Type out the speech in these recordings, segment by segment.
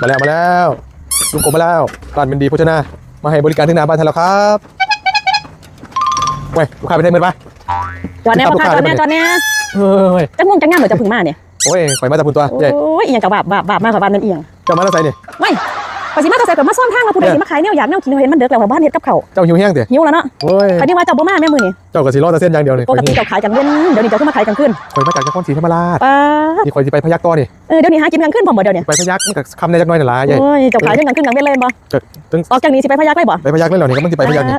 มาแล้วมาแล้วลุงกบมาแล้วร้านเป็นดีโภชนา มาให้บริการที่หน้าบ้านท่านแล้วครับเว้ยลูกค้าไปได้เมื่อปะจอดแน่พ่อค่ะจอดแน่จอดแน่เฮ้ยจังม่วงจังงามเหมือนจะพึ่งมาเนี่ยโอ้ยข่อยมาจากพุ่นตัวโอ้ใหญ่ยอีหยังกับบาปบาปบาปมากกว่าบ้านนั่นเอียงเจ้ามาแล้วใส่นี่ไม่ ปสิมาแตะใส่กับมาซ่อนทางมาผู้ใดสิมาขายแนวอยากแนวกินเห็นมันเด็กแล้วบ้านเฮ็ดกับเขาวเจ้าหิวแห้งเตี๋ยหิวแล้วเนาะโอ้ยไปนี่ว่าเจ้าบ่มาแม่มือนี่เจ้ากับสีรอดแต่เส้นอย่างเดียวเลยปกติเจ้าขายกลางเว้นเดี๋ยวนี้เจ้าขึ้นมาขายกลางคืนข่อยมาจากนครศรีธรรมราชป้าดนี่ข่อยสิไปพยักต่อนี่เออเดี๋ยวนี้หากินกลางคืนพร้อมบ่เดี๋ยวนี้ไปพยักมันกับคำในจักหน้อยน่ะล่ะใหญ่โอ้ยเจ้าขายกลางคืนกลางเว้นเลยบ่ตึงออกจากนี้สิไปพยักได้บ่ไปพยักเล่นเหล่านี้ก็มันสิไปพยักนี่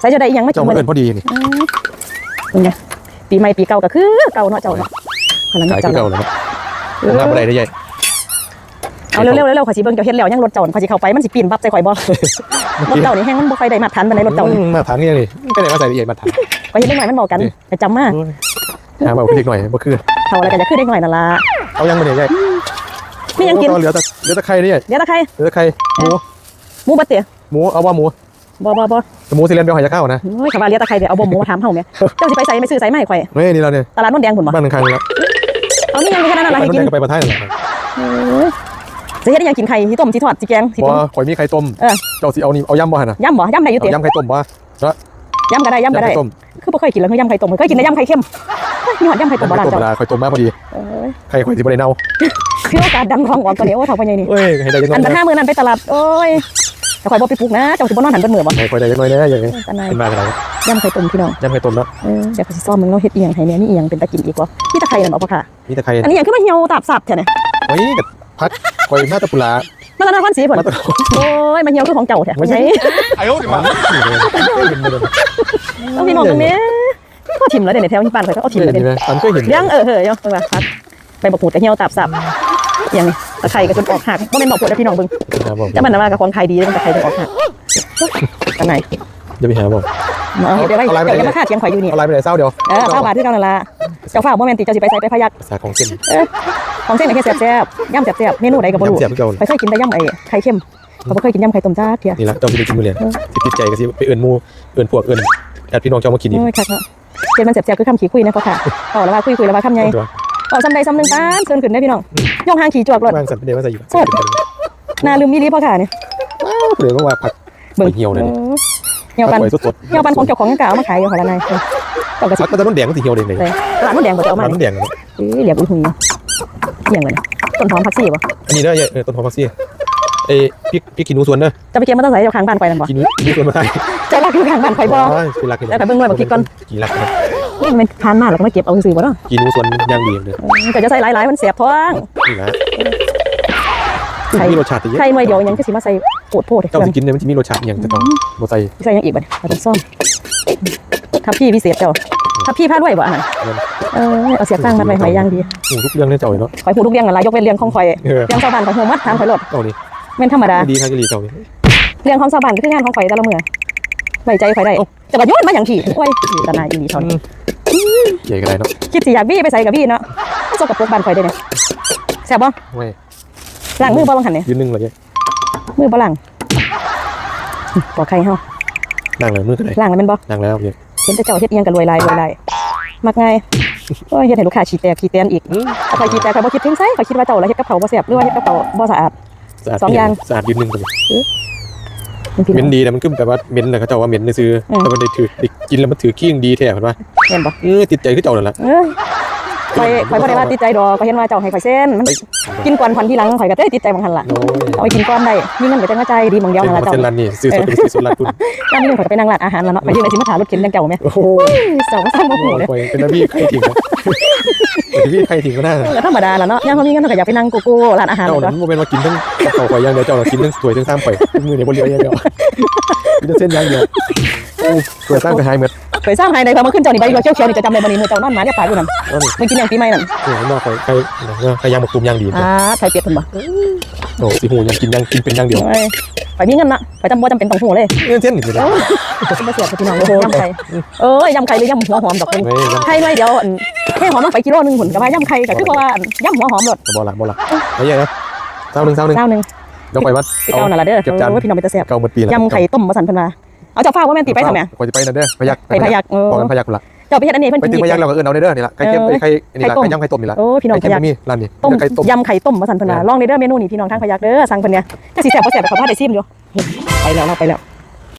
ใส่จะได้อีหยังมากิเจ้านมามื้อเอินี้นพอดีนี่อืมเป็นไงปีใหม่ปีเก่าก็คือเก่าเนาะเจ้าเนาะพลังขายเจ้าคือเก่าเนาะเลยเนาะผมงานบ่ได้ได้ใหญ่ เอาเร็วๆเร็วๆข่อยสิเบิ่งเจ้าเฮ็ดแล้วยังรถเจ้าข่อยสิเข้าไปมันสิปีนบับใส่ข่อยบ่รถเจ้านี่แฮงมันบ่ค่อยได้มาทันปานใดรถเจ้านี่อืมมาถามนี่ยังนี่ไปไหนมาใส่ละเอียดมาถามข่อยเฮ็ดได้หน่อยมันบอกกันแต่จำมาโอ้ยหาเบาขึ้นอีกหน่อยบ่คือเท่าอะไรก็จะขึ้นได้หน่อยนั่นล่ะเอายังมาเนี่ยใหญ่มีหยังกินโอ้เหลือแต่เหลือแต่ไข่นี่ใหญ่เดี๋ยวตะไคร้เหลือแต่ไข่หมูหมูบัดเตี๋ยหมูเอาว่าหมูบ่บ่บ่หมูสิเล่นไปหอยจะเข้านะโอ้ยคำว่าเลี้ยตะไคร้เดี๋ยวเอาบ่หมูมาถามเฮาแม่เจ้าสิไปใส่ไม่ซื้อใส่มาให้ข่อยเฮ้ยนี่เราเนี่ยตลาดนนแดงพุ่นบ่บ้านข้างๆนี่แล้วเอามีหยังมีแค่นั้นล่ะไปให้น้ำกิแดนงก็ไปประท้ายนั่นแหละ โอ้ยสิเฮ็ดได้หยังกินไข่สิต้มสิทอดสิแกงสิบ่ต้ม ข่อยมีไข่ต้ม เออ เจ้าสิเอานี่เอายำบ่หั่นน่ะยำบ่ยำได้อยู่เอาติยำไข่ต้มบ่ยำก็ได้ยำก็ได้ ไข่ต้มคือบ่เคยกินแล้วคือยำไข่ต้มเคยกินแต่ยำไข่เค็มเฮ้ยมีหอดยำไข่ต้มบ่ไข่ล่ะต้มธรรมเจ้าดาไข่ต้มมาพอดี เอ้ยไข่ข่อยสิบ่ได้เน่าคือโอกาสดังทองออกตัวนี้โอ้เฒ่าพ่อใหญ่นี่ เอ้ยให้ได้จังอันน้บัอยดห้ามื้อนั้นไปตลาดโอ้ยแต่ข่อยบ่ไปปลูกนะเจ้าสิบ่นอนหันเบิ่นมื้อบ่ให้ข่อยได้จังน้อยแน่อย่างนี้กันนายเป็นมากันไหนยำไข่ต้มพี่น้องยำไข่ต้มเนาะเออเดี๋ยวเขาสิซ่อมมึงเราเฮ็ดอีหยังให้เนี่ยมีอีหยังเป็นตะกินอีกบ่พี่ตะไคร้นั่นบ่พ่อค่ะ มีแต่ไข่อันนี้หยังคือมาเหี่ยวตาบสับแท้เนี่ยเฮ้ยกับ พักข่อยมาแตะปุระมาแล้วนครศรีพุ่นมาแตะโอ้ยมาเหี่ยวคือของเจ้าแท้ไม่ไม่ใช่ใช่ไอ้โอ้ดิมาเห็นเลยต้องพี่น้องตรงนี้พ่อถิ่มแล้วเดี๋ยวในแถวที่บ้านข่อยก็เอาถิ่มเห็แล้วนเดี๋ยวไหมอันก็เห็นเลี้ยงเออเฮ้ยเอาไปว่าพักไปบอกปูดกับเหี่ยวตาบสับอหย่างนี้ตะไคร้ก็จนออกหักบ่แม่นบอกปูดแล้วพี่น้องเบิ่งครับผมจะมันน่ะว่ากับของไทยดีมันตะไคร้จนออกหักกันไหนจะไปหาบ่เอาเดี๋ยวไปเดี๋ยวจะมาฆ่าเถียงข่อยอยู่นี่เอาลายไปไหนเศร้าเดียวเออเศร้าบาทที่เก่านั่นล่ะเจ้าฟ้าบ่แม่นติเจ้าสิไปใส่ไปพยักสาของเส้นเออ ของเส้นไหนแค่แซ่บๆย่ำแซ่บๆเมนูใดก็บ่รู้ยำเสียบเก่า ไปเคยกินแต่ย่ำไอ้ไข่เค็มเขาบ่เคยกินย่ำไข่ต้มจ้าเทียนี่ละเจ้าสิไปกินมื้อเรียนสิติดใจก็สิไปเอิ้นหมู่เอิ้นพวกเอิ้นญาติพี่น้องเจ้ามากินอีกโอ้ยคักเนาะเจ็ดมันแซ่บๆคือคำขี้คุยนะพ่อค่ะเอาแล้วว่าคุยคุยแล้วว่าคำใหญ่ตัวเอาซ้ำใดซ้ำหนึ่งตามเชิญขึ้นได้พี่น้องย่องหางขี่จวกรถวางสันเป็นเดว่าใส่อยู่น่าลืมมีรีพ่อค่ะนี่เดี๋ยวก็ว่าผักเบิ่งเหี่ยวเลยนี่เหี่ยวปันผักสดเหี่ยวปันของเจ้าของยังกะเอามาขายอยู่ค่ะละนายเจ้ากระๆสิผักมันจะต้นแดงมันสิเหี่ยวเลยนี่เลยตลาดมดแดงบ่จะเอามามันแดงเอ้ยเหลียบอุ้ย หุยเนาะเหี่ยงเลยต้นหอมผักชีบ่อันนี้เด้อเออต้นหอมผักชีเอ้พริกพริกขี้หนูสวนเด้อจะไปเก็บมาตั้งแต่เจ้าข้างบ้านไปนั่นบ่กินกินสวนมาได้เจ้ารักอยู่ข้างบ้านไปบ่กินรักกินแล้วแต่เบิ่งหน่วยบักพริกก่อนกินรักนี่มันทานมาแล้วก็มาเก็บเอาซื่อๆบ่เนาะกินหนูสวนย่างดีเลยก็จะใส่หลายๆมันเสียบท้องนี่นะมีรสชาติเยอะไข่หน่วยเดียวยังคือสิมาใส่โปดโพดให้เจ้าเพื่อนสิกินเนี่ยมันจะมีรสชาติอย่างจะต้องบ่ใส่ใส่ยังอีกบ่เนี่ยเอาต้นส้มทับพี่พิเศษเจ้า ทับพี่พาด้วยบ่อันนั้นเออเอาเสียบข้างมัดไว้หอยย่างดีหูทุกเรื่องเนี่ยเจ้าเนาะข่อยพูดทุกเรื่องนั่นล่ะยกเว้นเรื่องของข่อยเออเรื่องชาวบ้านของโฮมัดถามข่อยโลดเจ้านี่แม่นธรรมดาดีครับจะดีเจ้านี่เรื่องของชาวบ้านก็คืองานของข่อยแต่ละมื้อไว้ใจข่อยได้จะมาโยนมาหยังขี้โอ้ยตาหนาอีนี่เท่านี้ใหญ่กันไรเนาะคิดสิอยากบี้ไปใส่กับบี้เนาะสกปรกบ้านข่อยเด้เนี่ยแซ่บบ่เว้ยล้างมือบ่บังหันเนี่ยยืนนึงเลยมือบ่ล้างปอกไข่เฮานั่งเลยมือกันเลยล้างแล้วแม่นบ่นั่งแล้วเนี่ย เห็นแต่เจ้าเฮ็ดอีหยังกันรวยลายรวยลายมักง่ายโอ้ยเฮ็ดให้ลูกค้าขี้แตกขี้แตนอีกถ้าข่อยขี้แตกข่อยบ่คิดถึงไสข่อยคิดว่าเจ้าละเฮ็ดกับเขาวบ่แซ่บหรือว่าเฮ็ดกับเขาวบ่สะอาดสะอาดสองอย่างสะอาดยืนนึงกันมันพี่เหม็น้อนงดีนะมันขึ้นแบบว่าเหม็นนะเขาเจ้าว่าเหม็นซื้ออืมแต่มันได้ถือได้กินแล้วมันถือขี้ยังดีแท้เห็นปะเห็นบ่เออติดใจคือเจ้านั่นแหละเอ้ย ข่อยข่อยบ่ได้ว่าติดใจดอกข่อยเห็นว่าเจ้าให้ข่อยเส้นมันไปกินก่อนควันที่หลังข่อยก็เอ้ยติดใจบางหันล่ะโอ้ยเอาไปกินก่อนได้มีเงินก็จังว่าใจดีหมองเดียวนั่นล่ะเจ้าเส้นร้านนี่ซื้อสดเป็นซื้อสดร้านคุณย่ามมีเงินข่อยก็ไปนั่งร้านอาหารแล้วเนาะไปยืนในสิมาถามรถเข็นจังเจ้าแม่โอ้โหเจ้าก็สร้างบ่ฮู้เลยโอ้ยเป็นพี่ใครทิ้งวะเป็นพี่ใครทิ้งก็ได้ก็ธรรมดาล่ะเนาะย่ามเขามีเงินเขาก็อยากไปนั่งโกโก้ร้านอาหารเจ้าเลยนั้นเนาะโมเป็นว่ากินทั้งกับเขาวข่อยอย่างเดียวเจ้าน่ะกินทั้งสวยทั้งซ้ำไปมือเนี่ยบนเรืออย่างเดียวกินทั้งเส้นอย่างเดียวโอ้สวยสร้างไปหายหมด เคยสร้างให้ได้พอมาขึ้นเจ้านี่ใบเขียวๆนี่จะจำได้บ่นี่มือเจ้านอนหมาเนี่ยปากอยู่นั่นนั่นมันกินอย่างปีใหม่นั่นนี่ผมบอกใครใครใครยางหมกตุ่มยางดีอ่าไข่เป็ดเพิ่นบ่โอ้สีหูยังกินยังกินเป็นอย่างเดียวโอ้ยไปมีเงินนะไปจำบ่จำเป็นต้องหูเลยเออเส้นนี่เลยเอ้าบ่เสียบกับพี่น้องเลยยำไข่เอ้ยยำไข่หรือยำหัวหอมดอกเป็นเฮ้ยไข่หน่อยเดียวอันแค่หอมลงไปกิโลนึงหุ่นก็ว่ายำไข่ก็คือเพราะว่าอันยำหัวหอมหลดบอละบอละไอ้เหี้ยนะเศร้าหนึ่งเศร้าหนึ่งเจ้าหนึงเดี๋ยวไปวัดไปเก่านั่นล่ะเด้อเก็บจานโอ้ยพี่น้องเป็นตาแซ่บเก่าหมดปีแล้วยำไข่ต้มมาสั่นเพิ่นว่า เอาเจ้าฟ้าว่าแม่นติไปทำแม่คอยจะไปนะเด้อพยักไปพยักเออบอกกันพยักละจ้าไปเฮ็ดอันนี้เพิ่นไปกินถึงอีพยักกเราก็เอิ้นเอาเด้อนี่ล่ะไข่เค็มเออไข่ไข่นี่ล่ะไข่ต้มไข่ยำไข่ต้มนี่ล่ะโอ้พี่น้องไข่พเค็มยักบ่มีร้านนี้ต้มมีแต่ไข่ต้มยำไข่ต้มมาสั่นเพิ่นว่าลองในเด้อเมนูนี้พี่น้องทางพยักเด้อสั่งเพิ่นเนี่ยจักสิแซ่บบ่แซ่บก็ขอพาได้ซิมอยู่ไปแล้วเราไปแล้ว